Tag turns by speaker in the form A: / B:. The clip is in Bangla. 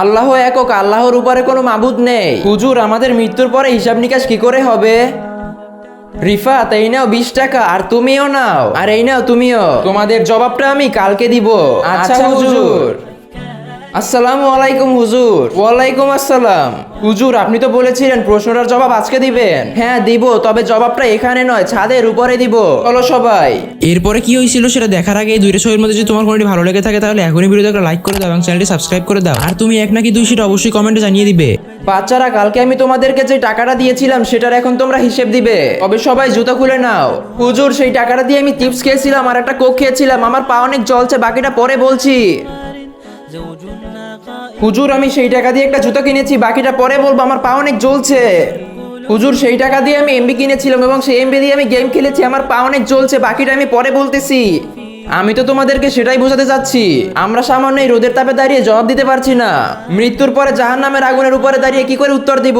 A: আল্লাহ একক আল্লাহর উপরে কোনো মাবুদ নেই। হুজুর আমাদের মৃত্যুর পরে হিসাব নিকাশ কি করে হবে? রিফাত এই নাও বিশ টাকা আর তুমিও নাও। আর এই নাও তুমিও। তোমাদের জবাবটা আমি কালকে দিব। আচ্ছা হুজুর। আসসালামু আলাইকুম হুজুর। ওয়ালাইকুম আসসালাম। হুজুর আপনি তো বলেছিলেন প্রশ্নটার জবাব আজকে দিবেন। হ্যাঁ দিব তবে জবাবটা এখানে নয় ছাদের উপরে দিব। চলো সবাই।
B: এরপরে কি হয়েছিল সেটা দেখার আগে দুইটা ছবির মধ্যে যদি তোমার কোনটি ভালো লেগে থাকে তাহলে এখনই ভিডিওতে একটা লাইক করে দাও এবং চ্যানেলটি সাবস্ক্রাইব করে দাও। আর তুমি এক নাকি দুই সেটা অবশ্যই কমেন্টে জানিয়ে দিবে।
A: বাচ্চারা কালকে আমি তোমাদেরকে যে টাকাটা দিয়েছিলাম সেটার এখন তোমরা হিসেব দিবে। তবে সবাই জুতো খুলে নাও। হুজুর সেই টাকাটা দিয়ে আমি চিপস খেয়েছিলাম আর একটা কোক খেয়েছিলাম। আমার পা অনেক জ্বলছে বাকিটা পরে বলছি। হুজুর, আমি সেই টাকা দিয়ে একটা জুতো কিনেছি, বাকিটা পরে বলব, আমার পা অনেক জ্বলছে। হুজুর, সেই টাকা দিয়ে আমি এমবি কিনেছিলাম এবং সেই এমবি দিয়ে আমি গেম খেলেছি, আমার পা অনেক জ্বলছে, বাকিটা আমি পরে বলতেছি। আমি তো তোমাদেরকে সেটাই বোঝাতে চাচ্ছি আমরা সামান্য এই রোদের তাপে দাঁড়িয়ে জবাব দিতে পারছি না। মৃত্যুর পরে জাহান নামের আগুনের উপরে দাঁড়িয়ে কি করে উত্তর দিব?